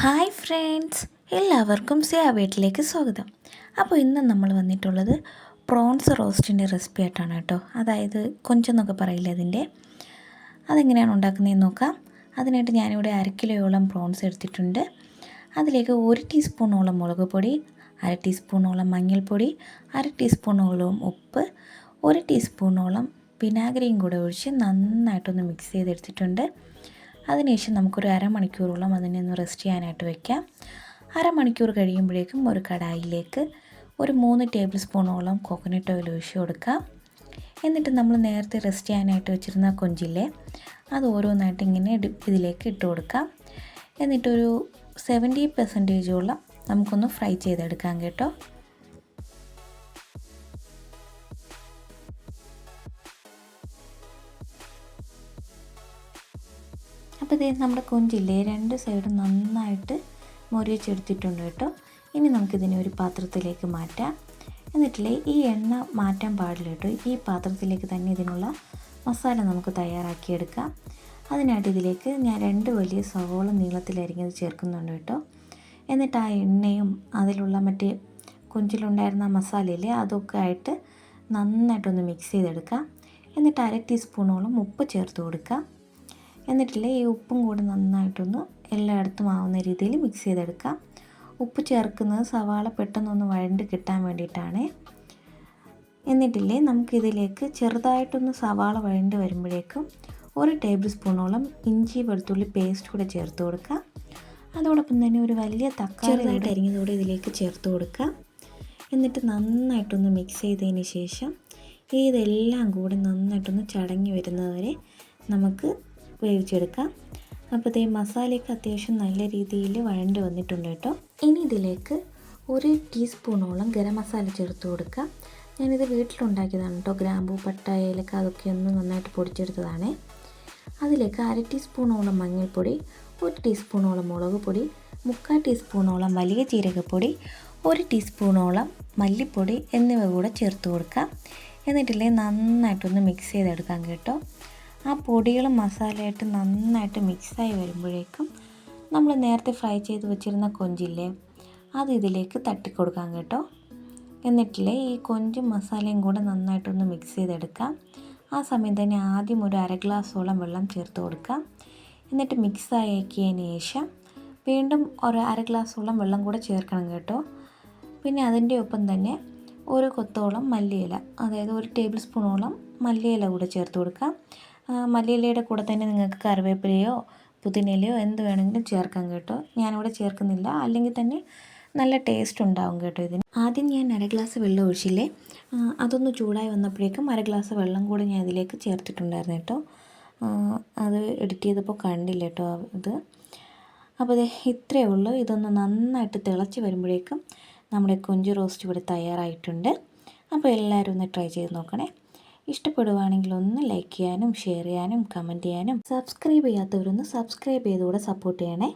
Hi friends എല്ലാവർക്കും സിയ വീട്ടിലേക്ക് സ്വാഗതം. അപ്പോൾ ഇന്ന് നമ്മൾ വന്നിട്ടുള്ളത് പ്രോൺസ് റോസ്റ്റിന്റെ റെസിപ്പി ആയിട്ടാണ് കേട്ടോ. അതായത് കൊഞ്ചെന്നൊക്കെ പറയില്ല അതിന്റെ? അതെങ്ങനെയാണ് ഉണ്ടാക്കുന്നതെന്ന് നോക്കാം. അതിനായിട്ട് ഞാനിവിടെ അര കിലോയോളം പ്രോൺസ് എടുത്തിട്ടുണ്ട്. അതിലേക്ക് ഒരു ടീസ്പൂണോളം മുളക് പൊടി അര ടീസ്പൂണോളം മഞ്ഞൾപ്പൊടി അര ടീസ്പൂണോളം ഉപ്പ് ഒരു ടീസ്പൂണോളം വിനാഗിരിയും കൂടെ ഒഴിച്ച് നന്നായിട്ടൊന്ന് മിക്സ് ചെയ്തെടുത്തിട്ടുണ്ട്. അതിനുശേഷം നമുക്കൊരു അരമണിക്കൂറോളം അതിനെ ഒന്ന് റെസ്റ്റ് ചെയ്യാനായിട്ട് വയ്ക്കാം അരമണിക്കൂർ കഴിയുമ്പോഴേക്കും ഒരു കടായിലേക്ക് ഒരു മൂന്ന് ടേബിൾ സ്പൂണോളം കോക്കനട്ട് ഓയിൽ ഒഴിച്ച് കൊടുക്കാം. എന്നിട്ട് നമ്മൾ നേരത്തെ റെസ്റ്റ് ചെയ്യാനായിട്ട് വെച്ചിരുന്ന കൊഞ്ചില്ലേ അത് ഓരോന്നായിട്ട് ഇങ്ങനെ ഇതിലേക്ക് ഇട്ട് കൊടുക്കാം. എന്നിട്ടൊരു സെവന്റി പെർസെന്റേജോളം നമുക്കൊന്ന് ഫ്രൈ ചെയ്തെടുക്കാം കേട്ടോ. അപ്പോൾ ഇതേ നമ്മുടെ കൊഞ്ചില്ലേ രണ്ട് സൈഡും നന്നായിട്ട് മൊരിച്ചെടുത്തിട്ടുണ്ട് കേട്ടോ. ഇനി നമുക്കിതിനെ ഒരു പാത്രത്തിലേക്ക് മാറ്റാം. എന്നിട്ടില്ലേ ഈ എണ്ണ മാറ്റാൻ പാടില്ല കേട്ടോ. ഈ പാത്രത്തിലേക്ക് തന്നെ ഇതിനുള്ള മസാല നമുക്ക് തയ്യാറാക്കിയെടുക്കാം. അതിനായിട്ട് ഇതിലേക്ക് ഞാൻ രണ്ട് വലിയ സവോള നീളത്തിലരിഞ്ഞത് ചേർക്കുന്നുണ്ട് കേട്ടോ. എന്നിട്ട് ആ എണ്ണയും അതിലുള്ള മറ്റേ കൊഞ്ചിലുണ്ടായിരുന്ന മസാലയില്ലേ അതൊക്കെ ആയിട്ട് നന്നായിട്ടൊന്ന് മിക്സ് ചെയ്തെടുക്കാം. എന്നിട്ട് അര ടീസ്പൂണോളം ഉപ്പ് ചേർത്ത് കൊടുക്കാം. എന്നിട്ടില്ലേ ഈ ഉപ്പും കൂടി നന്നായിട്ടൊന്ന് എല്ലായിടത്തും ആവുന്ന രീതിയിൽ മിക്സ് ചെയ്തെടുക്കാം. ഉപ്പ് ചേർക്കുന്നത് സവാള പെട്ടെന്നൊന്ന് വഴണ്ട് കിട്ടാൻ വേണ്ടിയിട്ടാണ്. എന്നിട്ടില്ലേ നമുക്കിതിലേക്ക് ചെറുതായിട്ടൊന്ന് സവാള വഴണ്ട് വരുമ്പോഴേക്കും ഒരു ടേബിൾ സ്പൂണോളം ഇഞ്ചി വെളുത്തുള്ളി പേസ്റ്റ് കൂടെ ചേർത്ത് കൊടുക്കാം. അതോടൊപ്പം തന്നെ ഒരു വലിയ തക്കാളി അരിഞ്ഞതോടെ ഇതിലേക്ക് ചേർത്ത് കൊടുക്കുക എന്നിട്ട് നന്നായിട്ടൊന്ന് മിക്സ് ചെയ്തതിന് ശേഷം ഇതെല്ലാം കൂടി നന്നായിട്ടൊന്ന് ചടങ്ങി വരുന്നവരെ നമുക്ക് വേവിച്ചെടുക്കാം. അപ്പോൾ ഇതേ മസാലയൊക്കെ അത്യാവശ്യം നല്ല രീതിയിൽ വഴണ്ട് വന്നിട്ടുണ്ട് കേട്ടോ. ഇനി ഇതിലേക്ക് ഒരു ടീസ്പൂണോളം ഗരം മസാല ചേർത്ത് കൊടുക്കാം ഞാനിത് വീട്ടിലുണ്ടാക്കിയതാണ് കേട്ടോ. ഗ്രാമ്പു പട്ട ഏലക്ക അതൊക്കെ ഒന്ന് നന്നായിട്ട് പൊടിച്ചെടുത്തതാണ്. അതിലേക്ക് അര ടീസ്പൂണോളം മഞ്ഞൾപ്പൊടി ഒരു ടീസ്പൂണോളം മുളക് പൊടി മുക്കാൽ ടീസ്പൂണോളം വലിയ ജീരകപ്പൊടി ഒരു ടീസ്പൂണോളം മല്ലിപ്പൊടി എന്നിവ കൂടെ ചേർത്ത് കൊടുക്കാം. എന്നിട്ടില്ലേ നന്നായിട്ടൊന്ന് മിക്സ് ചെയ്തെടുക്കാം കേട്ടോ. ആ പൊടികളും മസാലയായിട്ട് നന്നായിട്ട് മിക്സായി വരുമ്പോഴേക്കും നമ്മൾ നേരത്തെ ഫ്രൈ ചെയ്ത് വെച്ചിരുന്ന കൊഞ്ചില്ലേ അത് ഇതിലേക്ക് തട്ടിക്കൊടുക്കാം കേട്ടോ. എന്നിട്ടില്ലേ ഈ കൊഞ്ചും മസാലയും കൂടെ നന്നായിട്ടൊന്ന് മിക്സ് ചെയ്തെടുക്കാം. ആ സമയം തന്നെ ആദ്യം ഒരു അര ഗ്ലാസ്സോളം വെള്ളം ചേർത്ത് കൊടുക്കാം. എന്നിട്ട് മിക്സ് ആക്കിയതിന് ശേഷം വീണ്ടും ഒരു അര ഗ്ലാസ്സോളം വെള്ളം കൂടെ ചേർക്കണം കേട്ടോ. പിന്നെ അതിന്റെ ഒപ്പം തന്നെ ഒരു കൊത്തോളം മല്ലിയില അതായത് ഒരു ടേബിൾ സ്പൂണോളം മല്ലിയില കൂടെ ചേർത്ത് കൊടുക്കാം. മല്ലിയിലയുടെ കൂടെ തന്നെ നിങ്ങൾക്ക് കറിവേപ്പിലയോ പുതിനയിലയോ എന്ത് വേണമെങ്കിലും ചേർക്കാം കേട്ടോ. ഞാനിവിടെ ചേർക്കുന്നില്ല. അല്ലെങ്കിൽ തന്നെ നല്ല ടേസ്റ്റ് ഉണ്ടാവും കേട്ടോ ഇതിന്. ആദ്യം ഞാൻ അര ഗ്ലാസ് വെള്ളം ഒഴിച്ചില്ലേ? അതൊന്ന് ചൂടായി വന്നപ്പോഴേക്കും അര ഗ്ലാസ് വെള്ളം കൂടി ഞാൻ ഇതിലേക്ക് ചേർത്തിട്ടുണ്ടായിരുന്നു കേട്ടോ. അത് എഡിറ്റ് ചെയ്തപ്പോൾ കണ്ടില്ല കേട്ടോ ഇത്. അപ്പോൾ ഇത് ഇത്രയേ ഉള്ളൂ. ഇതൊന്ന് നന്നായിട്ട് തിളച്ച് വരുമ്പോഴേക്കും നമ്മുടെ കൊഞ്ച് റോസ്റ്റ് ഇവിടെ തയ്യാറായിട്ടുണ്ട്. അപ്പോൾ എല്ലാവരും ഒന്ന് ട്രൈ ചെയ്ത് നോക്കണേ. ഇഷ്ടപ്പെടുവാണെങ്കിൽ ഒന്ന് ലൈക്ക് ചെയ്യാനും ഷെയർ ചെയ്യാനും കമന്റ് ചെയ്യാനും സബ്സ്ക്രൈബ് ചെയ്യാത്തവരൊന്ന് സബ്സ്ക്രൈബ് ചെയ്തുകൂടെ സപ്പോർട്ട് ചെയ്യണേ.